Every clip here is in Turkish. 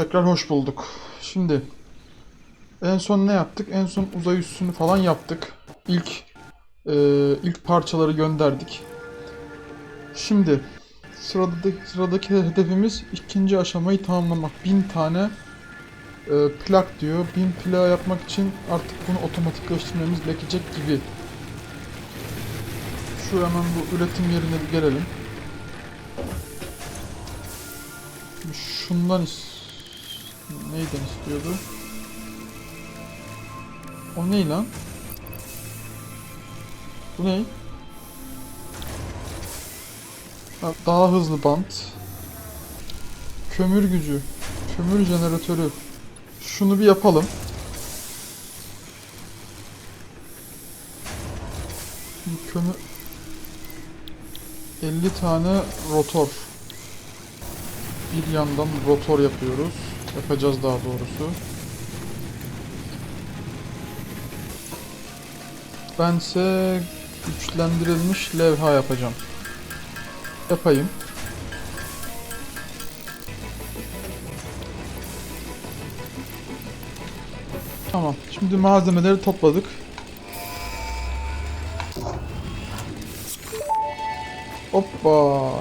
Tekrar hoş bulduk. Şimdi en son ne yaptık? En son uzay üssünü falan yaptık. İlk e, ilk parçaları gönderdik. Şimdi sıradaki, sıradaki hedefimiz ikinci aşamayı tamamlamak. 1000 tane e, plak diyor. 1000 plak yapmak için artık bunu otomatikleştirmemiz gerekecek gibi. Şu hemen bu üretim yerine bir gelelim. Şundan is neyden istiyordu? O ne lan? Bu ne? Ha, daha hızlı bant. Kömür gücü. Kömür jeneratörü. Şunu bir yapalım. Kömür 50 tane rotor. Bir yandan rotor yapıyoruz. Yapacağız daha doğrusu. Bense güçlendirilmiş levha yapacağım. Yapayım. Tamam. Şimdi malzemeleri topladık. Hoppa.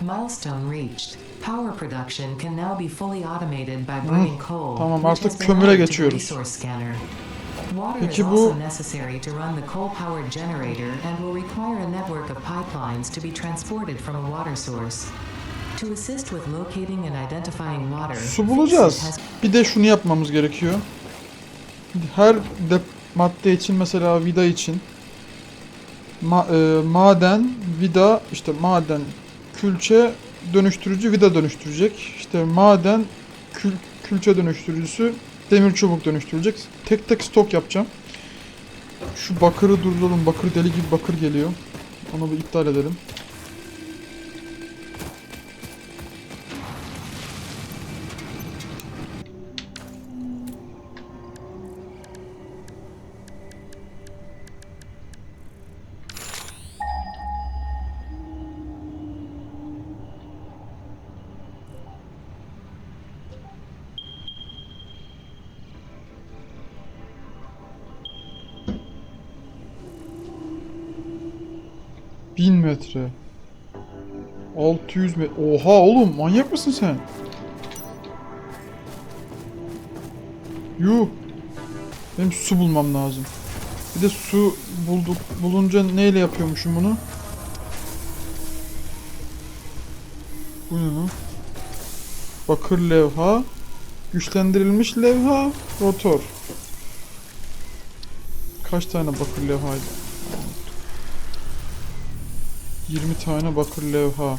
Milestone reached. Power production can now be fully automated by burning coal. tamam, artık kömüre geçiyoruz. Peki bu- necessary to run the coal-powered generator and will require a network of pipelines to be transported from a water source. To assist with locating and identifying water, Su bulacağız. Bir de şunu yapmamız gerekiyor. Her de madde için mesela vida için ma- e, maden, vida, işte maden, külçe dönüştürücü vida dönüştürecek. İşte maden, kül, külçe dönüştürücüsü demir çubuk dönüştürecek. Tek tek stok yapacağım. Şu bakırı durduralım. Bakır deli gibi bakır geliyor. Onu bir iptal edelim. Bin metre. 600 metre. Oha oğlum manyak mısın sen? Yuh. Benim su bulmam lazım. Bir de su bulduk. Bulunca neyle yapıyormuşum bunu? Bu ne lan? Bakır levha. Güçlendirilmiş levha. Rotor. Kaç tane bakır levhaydı? 20 tane bakır levha.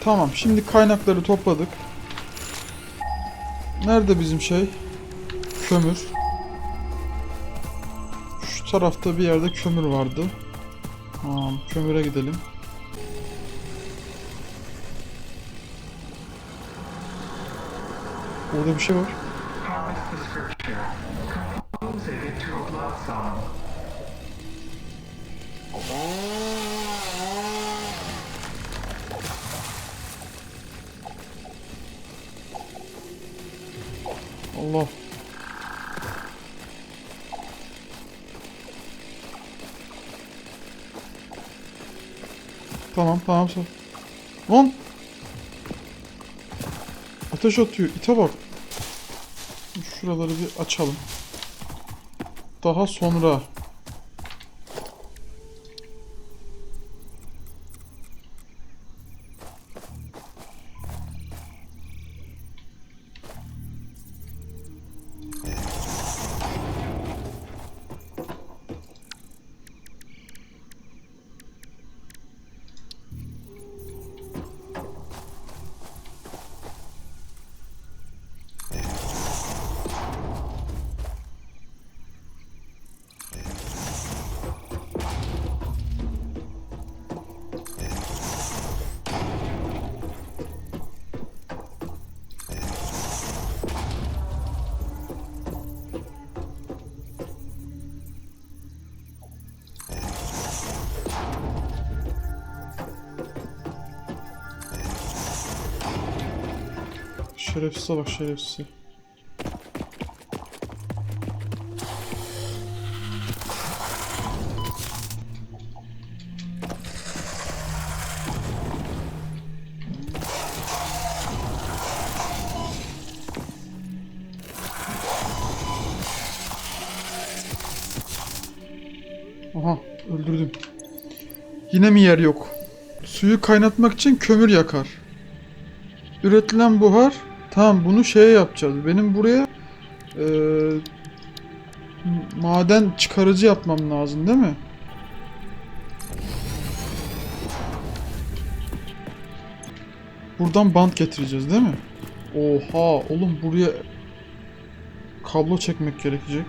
Tamam şimdi kaynakları topladık. Nerede bizim şey? Kömür. Şu tarafta bir yerde kömür vardı. Tamam kömüre gidelim. Orada bir şey var. Promise Allah. Tamam tamam sor. Lan! Ateş atıyor. İte bak. Şuraları bir açalım. Daha sonra. Şerefsize bak şerefsize. Aha öldürdüm. Yine mi yer yok? Suyu kaynatmak için kömür yakar. Üretilen buhar. Tamam bunu şeye yapacağız. Benim buraya eee, maden çıkarıcı yapmam lazım değil mi? Buradan bant getireceğiz değil mi? Oha oğlum buraya kablo çekmek gerekecek.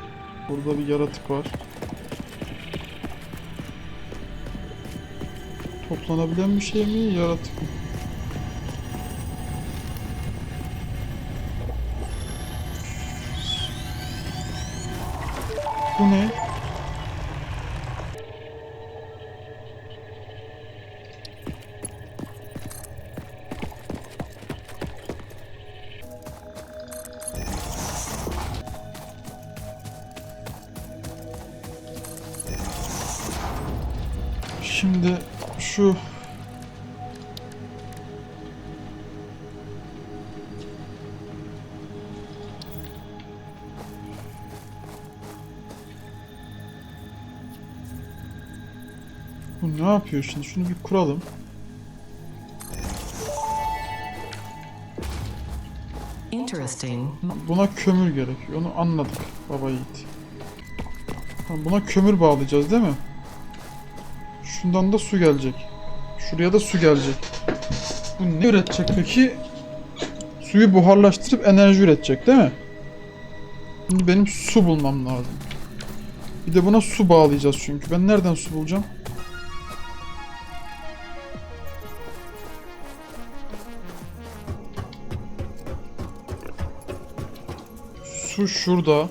Burada bir yaratık var. Toplanabilen bir şey mi? Yaratık mı? Bu ne? Şimdi şu Bu ne yapıyor şimdi? Şunu bir kuralım. Interesting. Buna kömür gerekiyor. Onu anladık baba yiğit. Buna kömür bağlayacağız değil mi? Şundan da su gelecek. Şuraya da su gelecek. Bu ne üretecek peki? Suyu buharlaştırıp enerji üretecek değil mi? Şimdi benim su bulmam lazım. Bir de buna su bağlayacağız çünkü. Ben nereden su bulacağım? Su şurada.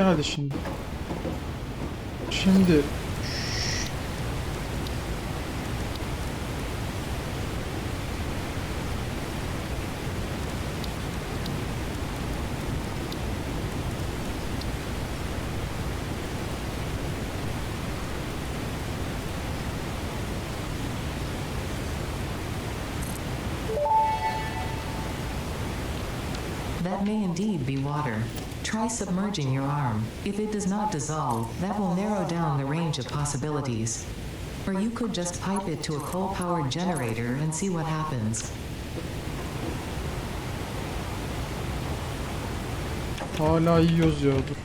Hadi şimdi. Şimdi That may indeed be water. Try submerging your arm. If it does not dissolve, that will narrow down the range of possibilities. Or you could just pipe it to a coal-powered generator and see what happens. Oh, hala yiyoruz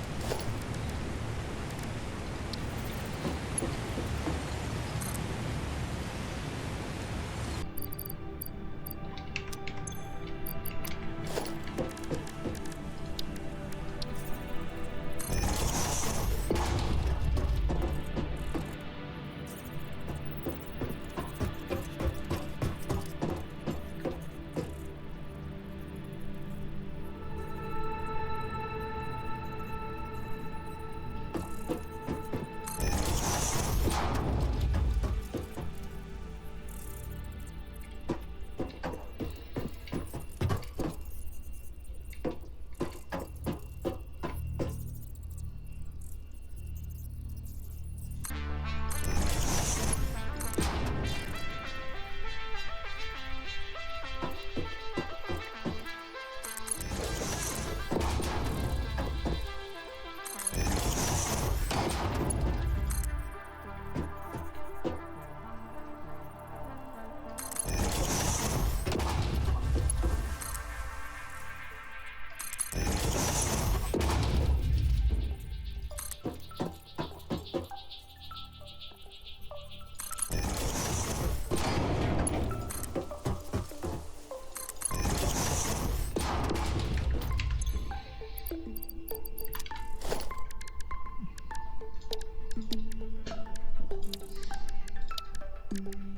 うん。